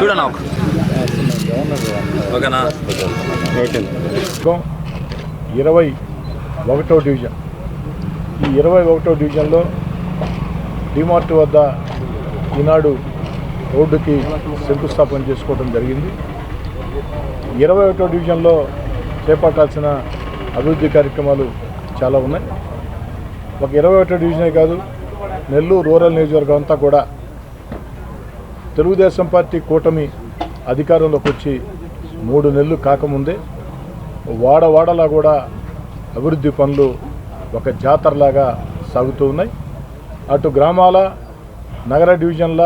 చూడనా ఓకేనా ఇరవై ఒకటో డివిజన్. ఈ ఇరవై ఒకటో డివిజన్లో డిమార్ట్ వద్ద ఈనాడు రోడ్డుకి శంకుస్థాపన చేసుకోవడం జరిగింది. ఇరవై ఒకటో డివిజన్లో చేపట్టాల్సిన అభివృద్ధి కార్యక్రమాలు చాలా ఉన్నాయి. ఒక ఇరవై ఒకటో డివిజనే కాదు నెల్లూరు రూరల్ నియోజకవర్గం అంతా కూడా తెలుగుదేశం పార్టీ కూటమి అధికారంలోకి వచ్చి మూడు నెలలు కాకముందే వాడవాడలా కూడా అభివృద్ధి పనులు ఒక జాతరలాగా సాగుతూ ఉన్నాయి. అటు గ్రామాల నగర డివిజన్ల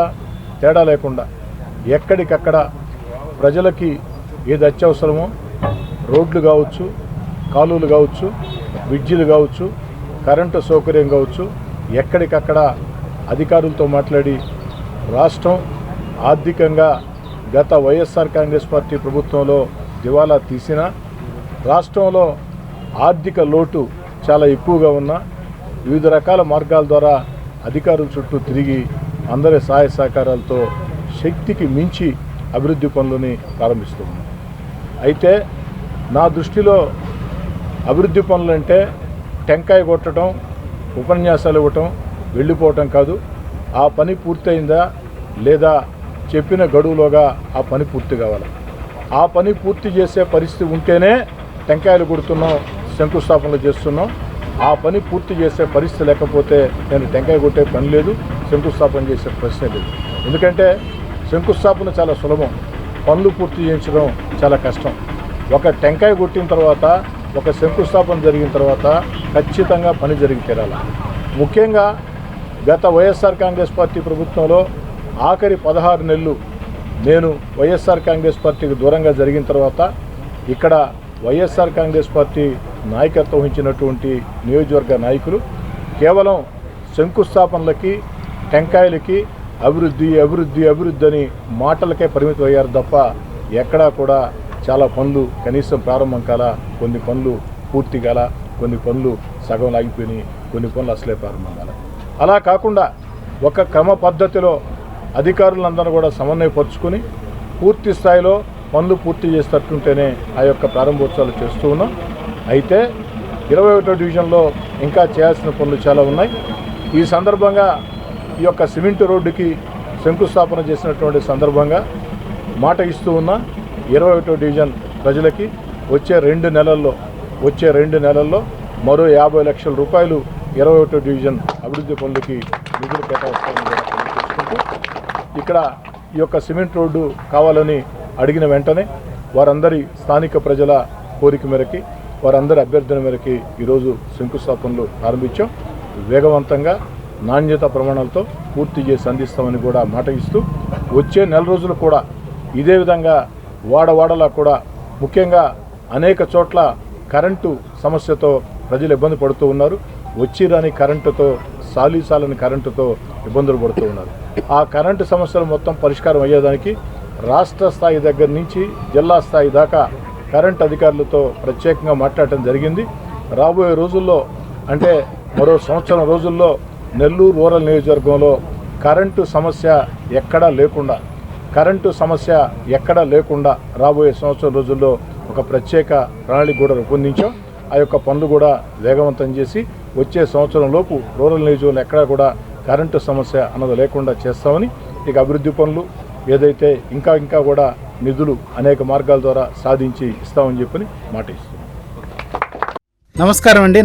తేడా లేకుండా ఎక్కడికక్కడ ప్రజలకి ఏది అత్యవసరమో రోడ్లు కావచ్చు కాలువలు కావచ్చు బ్రిడ్జిలు కావచ్చు కరెంటు సౌకర్యం కావచ్చు ఎక్కడికక్కడ అధికారులతో మాట్లాడి రాష్ట్రం ఆర్థికంగా గత వైఎస్ఆర్ కాంగ్రెస్ పార్టీ ప్రభుత్వంలో దివాలా తీసినా రాష్ట్రంలో ఆర్థిక లోటు చాలా ఎక్కువగా ఉన్నా వివిధ రకాల మార్గాల ద్వారా అధికారుల చుట్టూ తిరిగి అందరి సహాయ సహకారాలతో శక్తికి మించి అభివృద్ధి పనులని ప్రారంభిస్తున్నాం. అయితే నా దృష్టిలో అభివృద్ధి పనులంటే టెంకాయ కొట్టడం ఉపన్యాసాలు ఇవ్వటం వెళ్ళిపోవటం కాదు. ఆ పని పూర్తయిందా లేదా చెప్పిన గడువులోగా ఆ పని పూర్తి కావాలి. ఆ పని పూర్తి చేసే పరిస్థితి ఉంటేనే టెంకాయలు కొడుతున్నాం శంకుస్థాపనలు చేస్తున్నాం. ఆ పని పూర్తి చేసే పరిస్థితి లేకపోతే నేను టెంకాయ కొట్టే పని లేదు శంకుస్థాపన చేసే ప్రశ్నే లేదు. ఎందుకంటే శంకుస్థాపన చాలా సులభం పనులు పూర్తి చేయించడం చాలా కష్టం. ఒక టెంకాయ కొట్టిన తర్వాత ఒక శంకుస్థాపన జరిగిన తర్వాత ఖచ్చితంగా పని జరిగి తీరాలి. ముఖ్యంగా గత వైఎస్ఆర్ కాంగ్రెస్ పార్టీ ప్రభుత్వంలో ఆఖరి పదహారు నెలలు నేను వైఎస్ఆర్ కాంగ్రెస్ పార్టీకి దూరంగా జరిగిన తర్వాత ఇక్కడ వైఎస్ఆర్ కాంగ్రెస్ పార్టీ నాయకత్వం వహించినటువంటి నియోజకవర్గ నాయకులు కేవలం శంకుస్థాపనలకి టెంకాయలకి అభివృద్ధి అభివృద్ధి అభివృద్ధి అని మాటలకే పరిమితం అయ్యారు తప్ప ఎక్కడా కూడా చాలా పనులు కనీసం ప్రారంభం కాల కొన్ని పనులు పూర్తి కాల కొన్ని పనులు సగం లాగిపోయినాయి కొన్ని పనులు అసలే ప్రారంభం కాల. అలా కాకుండా ఒక క్రమ పద్ధతిలో అధికారులందరూ కూడా సమన్వయపరుచుకొని పూర్తి స్థాయిలో పనులు పూర్తి చేసేటట్టుంటేనే ఆ యొక్క ప్రారంభోత్సవాలు చేస్తూ ఉన్నాం. అయితే ఇరవై ఒకటో డివిజన్లో ఇంకా చేయాల్సిన పనులు చాలా ఉన్నాయి. ఈ సందర్భంగా ఈ యొక్క సిమెంట్ రోడ్డుకి శంకుస్థాపన చేసినటువంటి సందర్భంగా మాట ఇస్తూ ఉన్నా. ఇరవై ఒకటో డివిజన్ ప్రజలకి వచ్చే రెండు నెలల్లో వచ్చే రెండు నెలల్లో మరో యాభై లక్షల రూపాయలు ఇరవై ఒకటో డివిజన్ అభివృద్ధి పనులకి నిధులు కేటాయిస్తామని ఇక్కడ ఈ యొక్క సిమెంట్ రోడ్డు కావాలని అడిగిన వెంటనే వారందరి స్థానిక ప్రజల కోరిక మేరకి వారందరి అభ్యర్థన మేరకి ఈరోజు శంకుస్థాపనలు ప్రారంభించాం. వేగవంతంగా నాణ్యత ప్రమాణాలతో పూర్తి చేసి అందిస్తామని కూడా మాట ఇస్తూ వచ్చే నెల రోజులు కూడా ఇదే విధంగా వాడవాడలా కూడా ముఖ్యంగా అనేక చోట్ల కరెంటు సమస్యతో ప్రజలు ఇబ్బంది పడుతూ ఉన్నారు. వచ్చి రాని కరెంటుతో సాలీసాలని కరెంటుతో ఇబ్బందులు పడుతూ ఉన్నారు. ఆ కరెంటు సమస్యలు మొత్తం పరిష్కారం అయ్యేదానికి రాష్ట్ర స్థాయి దగ్గర నుంచి జిల్లా స్థాయి దాకా కరెంట్ అధికారులతో ప్రత్యేకంగా మాట్లాడటం జరిగింది. రాబోయే రోజుల్లో అంటే మరో సంవత్సరం రోజుల్లో నెల్లూరు రూరల్ నియోజకవర్గంలో కరెంటు సమస్య ఎక్కడా లేకుండా కరెంటు సమస్య ఎక్కడా లేకుండా రాబోయే సంవత్సరం రోజుల్లో ఒక ప్రత్యేక ప్రణాళిక కూడా రూపొందించాం. ఆ యొక్క పనులు కూడా వేగవంతం చేసి వచ్చే సంవత్సరం లోపు రూరల్ నియోజకవర్గంలో ఎక్కడా కూడా కరెంటు సమస్య అన్నది లేకుండా చేస్తామని ఇక అభివృద్ధి పనులు ఏదైతే ఇంకా ఇంకా కూడా నిధులు అనేక మార్గాల ద్వారా సాధించి ఇస్తామని చెప్పని మాట ఇస్తున్నాం నమస్కారం అండి. నా